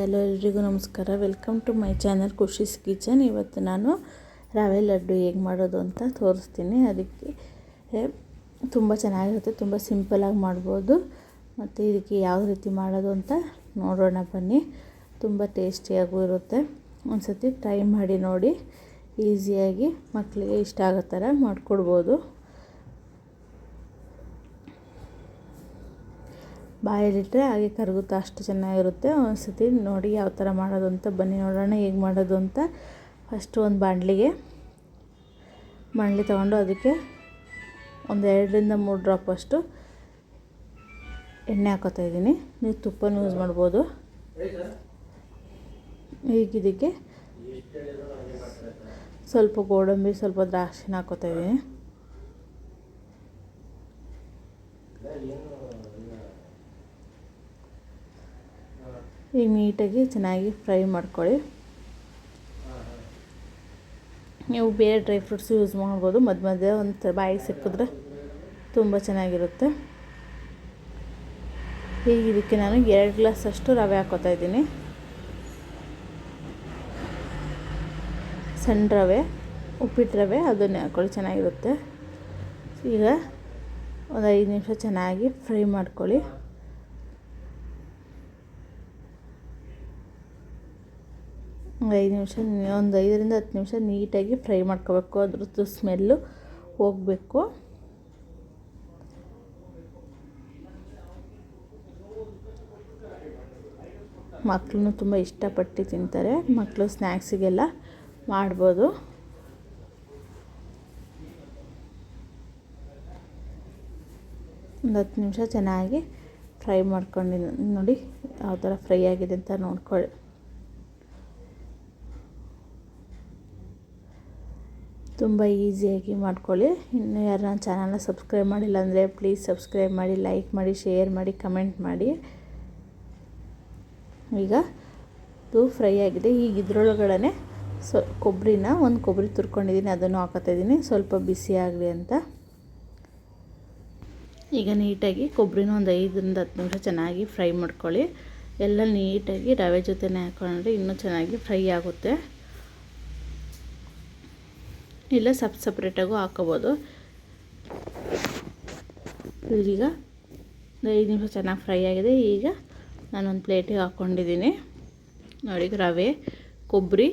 ಎಲ್ರಿಗೂ ನಮಸ್ಕಾರ. Welcome to my channel Khushi's kitchen ಇವತ್ತು ನಾನು ರವೆ ಲಡ್ಡು ಹೇಗೆ ಮಾಡೋದು ಅಂತ ತೋರಿಸ್ತೀನಿ. ಅದಕ್ಕೆ ತುಂಬ ಚೆನ್ನಾಗಿರುತ್ತೆ, ತುಂಬ ಸಿಂಪಲಾಗಿ ಮಾಡ್ಬೋದು. ಮತ್ತು ಇದಕ್ಕೆ ಯಾವ ರೀತಿ ಮಾಡೋದು ಅಂತ ನೋಡೋಣ ಬನ್ನಿ. ತುಂಬ ಟೇಸ್ಟಿಯಾಗೂ ಇರುತ್ತೆ. ಒಂದು ಸತಿ ಟ್ರೈ ಮಾಡಿ ನೋಡಿ. ಈಸಿಯಾಗಿ ಮಕ್ಕಳಿಗೆ ಇಷ್ಟ ಆಗೋ ಥರ ಮಾಡಿಕೊಡ್ಬೋದು. ಬಾಯಲ್ಲಿಟ್ಟರೆ ಹಾಗೆ ಕರಗುತ್ತೆ ಅಷ್ಟು ಚೆನ್ನಾಗಿರುತ್ತೆ. ಒಂದು ಸತಿ ನೋಡಿ ಯಾವ ಥರ ಮಾಡೋದು ಅಂತ ಬನ್ನಿ ನೋಡೋಣ, ಹೇಗೆ ಮಾಡೋದು ಅಂತ. ಫಸ್ಟು ಒಂದು ಬಾಣಲಿಗೆ ಬಾಣಲಿ ತೊಗೊಂಡು ಅದಕ್ಕೆ ಒಂದು ಎರಡರಿಂದ ಮೂರು ಡ್ರಾಪ್ ಅಷ್ಟು ಎಣ್ಣೆ ಹಾಕೋತಾ ಇದ್ದೀನಿ. ನೀವು ತುಪ್ಪನೂ ಯೂಸ್ ಮಾಡ್ಬೋದು. ಇದಕ್ಕೆ ಸ್ವಲ್ಪ ಗೋಡಂಬಿ, ಸ್ವಲ್ಪ ದ್ರಾಕ್ಷಿನ ಹಾಕೋತಾ ಇದ್ದೀನಿ. ಈಗ ನೀಟಾಗಿ ಚೆನ್ನಾಗಿ ಫ್ರೈ ಮಾಡ್ಕೊಳ್ಳಿ. ನೀವು ಬೇರೆ ಡ್ರೈ ಫ್ರೂಟ್ಸ್ ಯೂಸ್ ಮಾಡ್ಬೋದು. ಮಧ್ಯ ಮಧ್ಯೆ ಒಂದು ಬಾಯಿಗೆ ಸಿಕ್ಕಿದ್ರೆ ತುಂಬ ಚೆನ್ನಾಗಿರುತ್ತೆ. ಈಗ ಇದಕ್ಕೆ ನಾನು ಎರಡು ಗ್ಲಾಸ್ ಅಷ್ಟು ರವೆ ಹಾಕೋತಾ ಇದ್ದೀನಿ. ಸಣ್ಣ ರವೆ, ಉಪ್ಪಿಟ್ಟು ರವೆ ಅದನ್ನೇ ಹಾಕ್ಕೊಳ್ಳಿ ಚೆನ್ನಾಗಿರುತ್ತೆ. ಈಗ ಒಂದು ಐದು ನಿಮಿಷ ಚೆನ್ನಾಗಿ ಫ್ರೈ ಮಾಡ್ಕೊಳ್ಳಿ. ಐದು ನಿಮಿಷ ಒಂದು ಐದರಿಂದ ಹತ್ತು ನಿಮಿಷ ನೀಟಾಗಿ ಫ್ರೈ ಮಾಡ್ಕೋಬೇಕು. ಅದ್ರದ್ದು ಸ್ಮೆಲ್ಲು ಹೋಗಬೇಕು. ಮಕ್ಕಳು ತುಂಬ ಇಷ್ಟಪಟ್ಟು ತಿಂತಾರೆ. ಮಕ್ಕಳು ಸ್ನ್ಯಾಕ್ಸಿಗೆಲ್ಲ ಮಾಡ್ಬೋದು. ಒಂದು ಹತ್ತು ನಿಮಿಷ ಚೆನ್ನಾಗಿ ಫ್ರೈ ಮಾಡ್ಕೊಂಡಿದ್ದೀನಿ ನೋಡಿ ಯಾವ ಥರ ಫ್ರೈ ಆಗಿದೆ ಅಂತ ನೋಡ್ಕೊಳ್ಳಿ. ತುಂಬ ಈಸಿಯಾಗಿ ಮಾಡ್ಕೊಳ್ಳಿ. ಇನ್ನು ಯಾರು ನನ್ನ ಚಾನಲ್ನ ಸಬ್ಸ್ಕ್ರೈಬ್ ಮಾಡಿಲ್ಲ ಅಂದರೆ ಪ್ಲೀಸ್ ಸಬ್ಸ್ಕ್ರೈಬ್ ಮಾಡಿ, ಲೈಕ್ ಮಾಡಿ, ಶೇರ್ ಮಾಡಿ, ಕಮೆಂಟ್ ಮಾಡಿ. ಈಗ ಇದು ಫ್ರೈ ಆಗಿದೆ. ಈಗ ಇದ್ರೊಳಗಡೆ ಸೊ ಕೊಬ್ಬರಿನ, ಒಂದು ಕೊಬ್ಬರಿ ತುರ್ಕೊಂಡಿದ್ದೀನಿ, ಅದನ್ನು ಹಾಕೋತಿದ್ದೀನಿ ಸ್ವಲ್ಪ ಬಿಸಿ ಆಗಲಿ ಅಂತ. ಈಗ ನೀಟಾಗಿ ಕೊಬ್ಬರಿನ ಒಂದು ಐದರಿಂದ ಹತ್ತು ನಿಮಿಷ ಚೆನ್ನಾಗಿ ಫ್ರೈ ಮಾಡ್ಕೊಳ್ಳಿ. ಎಲ್ಲ ನೀಟಾಗಿ ರವೆ ಜೊತೆನೇ ಹಾಕೊಂಡ್ರೆ ಇನ್ನೂ ಚೆನ್ನಾಗಿ ಫ್ರೈ ಆಗುತ್ತೆ. ಇಲ್ಲ ಸಪ್ ಸಪ್ರೇಟಾಗೂ ಹಾಕೋಬೋದು ಇದೀಗ ಐದು ನಿಮಿಷ ಚೆನ್ನಾಗಿ ಫ್ರೈ ಆಗಿದೆ. ಈಗ ನಾನೊಂದು ಪ್ಲೇಟಿಗೆ ಹಾಕ್ಕೊಂಡಿದ್ದೀನಿ. ನೋಡಿ, ರವೆ, ಕೊಬ್ಬರಿ,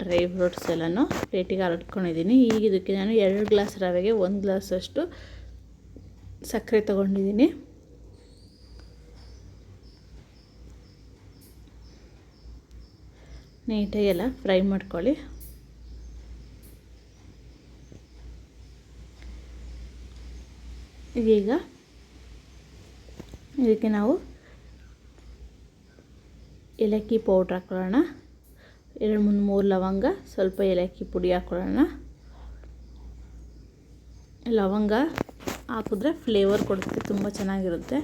ಡ್ರೈ ಫ್ರೂಟ್ಸ್ ಎಲ್ಲನೂ ಪ್ಲೇಟಿಗೆ ಹರಡ್ಕೊಂಡಿದ್ದೀನಿ ಈಗ ಇದಕ್ಕೆ ನಾನು ಎರಡು ಗ್ಲಾಸ್ ರವೆಗೆ ಒಂದು ಗ್ಲಾಸಷ್ಟು ಸಕ್ಕರೆ ತೊಗೊಂಡಿದ್ದೀನಿ. ನೀಟಾಗಿ ಎಲ್ಲ ಫ್ರೈ ಮಾಡ್ಕೊಳ್ಳಿ. ಈಗ ಇದಕ್ಕೆ ನಾವು ಏಲಕ್ಕಿ ಪೌಡ್ರ್ ಹಾಕ್ಕೊಳ್ಳೋಣ ಎರಡು ಮೂರು ಮೂರು ಲವಂಗ, ಸ್ವಲ್ಪ ಏಲಕ್ಕಿ ಪುಡಿ ಹಾಕ್ಕೊಳ್ಳೋಣ ಲವಂಗ ಹಾಕಿದ್ರೆ ಫ್ಲೇವರ್ ಕೊಡುತ್ತೆ, ತುಂಬ ಚೆನ್ನಾಗಿರುತ್ತೆ.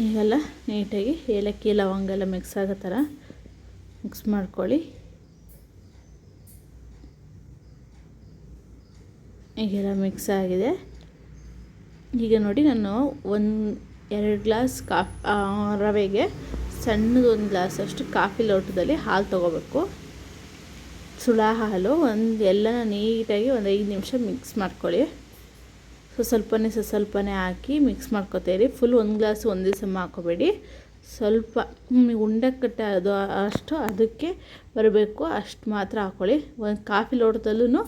ಈಗೆಲ್ಲ ನೀಟಾಗಿ ಏಲಕ್ಕಿ, ಲವಂಗ ಎಲ್ಲ ಮಿಕ್ಸ್ ಆಗೋ ಥರ ಮಿಕ್ಸ್ ಮಾಡ್ಕೊಳ್ಳಿ. ಈಗೆಲ್ಲ ಮಿಕ್ಸ್ ಆಗಿದೆ. ಈಗ ನೋಡಿ ನಾನು ಒಂದು, ಎರಡು ಗ್ಲಾಸ್ ಕಾಫ್ ರವೆಗೆ ಸಣ್ಣದೊಂದು ಗ್ಲಾಸ್ ಅಷ್ಟು ಕಾಫಿ ಲೋಟದಲ್ಲಿ ಹಾಲು ತೊಗೋಬೇಕು. ಸುಳ ಹಾಲು ಒಂದು ಎಲ್ಲನ ನೀಟಾಗಿ ಒಂದು ಐದು ನಿಮಿಷ ಮಿಕ್ಸ್ ಮಾಡ್ಕೊಳ್ಳಿ. ಸೊ ಸ್ವಲ್ಪನೇ ಸ್ವಲ್ಪನೇ ಹಾಕಿ ಮಿಕ್ಸ್ ಮಾಡ್ಕೊತೀರಿ ಫುಲ್ ಒಂದು ಗ್ಲಾಸ್ ಒಂದೇ ಸಮ ಹಾಕೋಬೇಡಿ. ಸ್ವಲ್ಪ ಉಂಡೆ ಕಟ್ಟೆ ಅದು, ಅಷ್ಟು ಅದಕ್ಕೆ ಬರಬೇಕು. ಅಷ್ಟು ಮಾತ್ರ ಹಾಕ್ಕೊಳ್ಳಿ ಒಂದು ಕಾಫಿ ಲೋಟದಲ್ಲೂ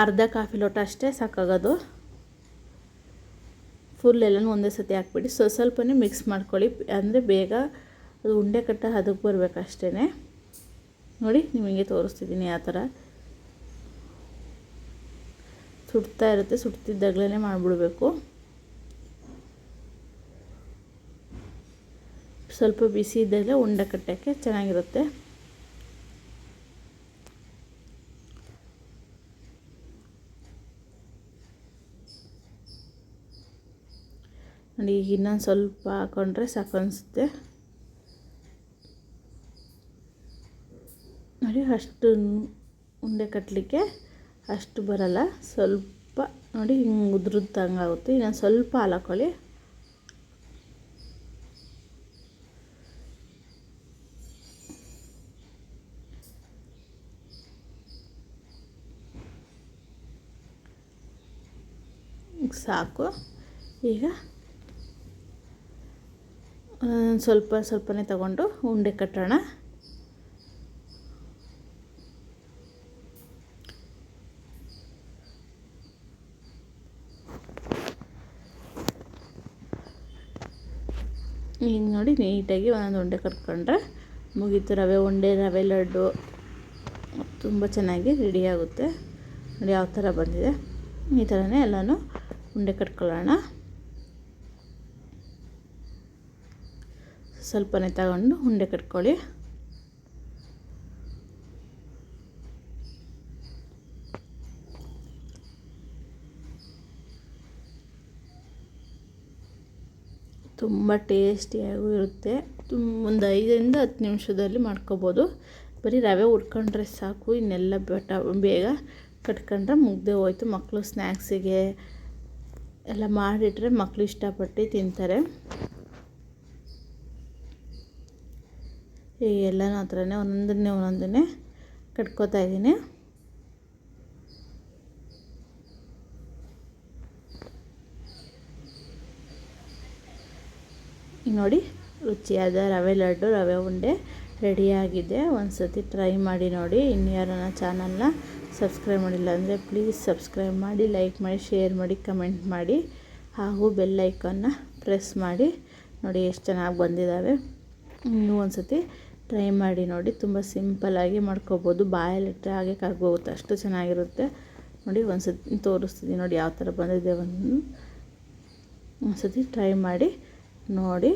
ಅರ್ಧ ಕಾಫಿ ಲೋಟ ಅಷ್ಟೇ ಸಾಕಾಗೋದು. ಫುಲ್ ಎಲ್ಲನೂ ಒಂದೇ ಸತಿ ಹಾಕ್ಬಿಡಿ. ಸೊ, ಸ್ವಲ್ಪನೇ ಮಿಕ್ಸ್ ಮಾಡ್ಕೊಳ್ಳಿ. ಅಂದರೆ ಬೇಗ ಅದು ಉಂಡೆ ಕಟ್ಟ ಅದಕ್ಕೆ ಬರಬೇಕು ಅಷ್ಟೇ ನೋಡಿ ನಿಮಗೆ ತೋರಿಸ್ತಿದ್ದೀನಿ ಆ ಥರ. ಸುಡ್ತಾ ಇರುತ್ತೆ. ಸುಡ್ತಿದ್ದಾಗಲೇ ಮಾಡಿಬಿಡ್ಬೇಕು. ಸ್ವಲ್ಪ ಬಿಸಿ ಇದ್ದಾಗಲೇ ಉಂಡೆ ಕಟ್ಟೋಕ್ಕೆ ಚೆನ್ನಾಗಿರುತ್ತೆ. ನೋಡಿ, ಈಗ ಇನ್ನೊಂದು ಸ್ವಲ್ಪ ಹಾಕೊಂಡ್ರೆ ಸಾಕು ಅನಿಸುತ್ತೆ ನೋಡಿ, ಅಷ್ಟು ಉಂಡೆ ಕಟ್ಟಲಿಕ್ಕೆ ಅಷ್ಟು ಬರಲ್ಲ. ಸ್ವಲ್ಪ, ನೋಡಿ, ಹಿಂಗೆ ಉದುರುದಂಗೆ ಆಗುತ್ತೆ. ಇನ್ನೊಂದು ಸ್ವಲ್ಪ ಹಾಲು ಹಾಕೊಳ್ಳಿ. ಸಾಕು. ಈಗ ಸ್ವಲ್ಪ ಸ್ವಲ್ಪನೇ ತಗೊಂಡು ಉಂಡೆ ಕಟ್ಟೋಣ. ಈಗ ನೋಡಿ ನೀಟಾಗಿ ಒಂದೊಂದು ಉಂಡೆ ಕಟ್ಕೊಂಡ್ರೆ ಮುಗೀತು. ರವೆ ಉಂಡೆ, ರವೆ ಲಡ್ಡು ತುಂಬ ಚೆನ್ನಾಗಿ ರೆಡಿಯಾಗುತ್ತೆ ನೋಡಿ ಯಾವ ಥರ ಬಂದಿದೆ. ಈ ಥರನೇ ಎಲ್ಲನೂ ಉಂಡೆ ಕಟ್ಕೊಳ್ಳೋಣ. ಸ್ವಲ್ಪನೇ ತಗೊಂಡು ಉಂಡೆ ಕಟ್ಕೊಳ್ಳಿ. ತುಂಬ ಟೇಸ್ಟಿಯಾಗೂ ಇರುತ್ತೆ. ಒಂದು ಐದರಿಂದ ಹತ್ತು ನಿಮಿಷದಲ್ಲಿ ಮಾಡ್ಕೋಬೋದು. ಬರೀ ರವೆ ಹುರ್ಕೊಂಡ್ರೆ ಸಾಕು, ಇನ್ನೆಲ್ಲ ಬೆಟ್ಟ ಬೇಗ ಕಟ್ಕೊಂಡ್ರೆ ಮುಗ್ದೆ ಹೋಯ್ತು. ಮಕ್ಕಳು ಸ್ನ್ಯಾಕ್ಸಿಗೆ ಎಲ್ಲ ಮಾಡಿಟ್ರೆ ಮಕ್ಕಳು ಇಷ್ಟಪಟ್ಟು ತಿಂತಾರೆ. ಎಲ್ಲನೂ ಹತ್ರನೇ ಒಂದೊಂದನ್ನೇ ಒಂದೊಂದನ್ನೇ ಕಟ್ಕೋತಾ ಇದ್ದೀನಿ. ನೋಡಿ, ರುಚಿಯಾದ ರವೆ ಲಡ್ಡು, ರವೆ ಉಂಡೆ ರೆಡಿಯಾಗಿದೆ ಒಂದು ಸತಿ ಟ್ರೈ ಮಾಡಿ ನೋಡಿ. ಇನ್ನು ಯಾರನ್ನ ಚಾನಲ್ನ ಸಬ್ಸ್ಕ್ರೈಬ್ ಮಾಡಿಲ್ಲ ಅಂದರೆ ಪ್ಲೀಸ್ ಸಬ್ಸ್ಕ್ರೈಬ್ ಮಾಡಿ ಲೈಕ್ ಮಾಡಿ ಶೇರ್ ಮಾಡಿ ಕಮೆಂಟ್ ಮಾಡಿ. ಹಾಗೂ ಬೆಲ್ ಪ್ರೆಸ್ ಮಾಡಿ. ನೋಡಿ, ಎಷ್ಟು ಚೆನ್ನಾಗಿ ಬಂದಿದ್ದಾವೆ ಇನ್ನೂ ಒಂದು ಸತಿ ಟ್ರೈ ಮಾಡಿ ನೋಡಿ, ತುಂಬ ಸಿಂಪಲ್ಲಾಗಿ ಮಾಡ್ಕೋಬೋದು. ಬಾಯಲ್ಲಿಟ್ಟರೆ ಹಾಗೆ ಕರ್ಗೋಗುತ್ತೆ, ಅಷ್ಟು ಚೆನ್ನಾಗಿರುತ್ತೆ. ನೋಡಿ ಒಂದು ಸತಿ ತೋರಿಸ್ತಿದ್ದೀನಿ ನೋಡಿ ಯಾವ ಥರ ಬಂದಿದೆ ಒಂದು. ಒಂದು ಟ್ರೈ ಮಾಡಿ ನೋಡಿ.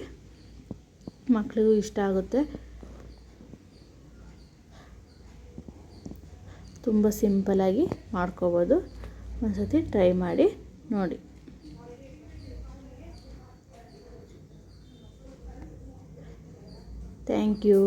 ಮಕ್ಕಳಿಗೂ ಇಷ್ಟ ಆಗುತ್ತೆ. ತುಂಬ ಸಿಂಪಲಾಗಿ ಮಾಡ್ಕೋಬೋದು. ಒಂದು ಸತಿ ಟ್ರೈ ಮಾಡಿ ನೋಡಿ. Thank you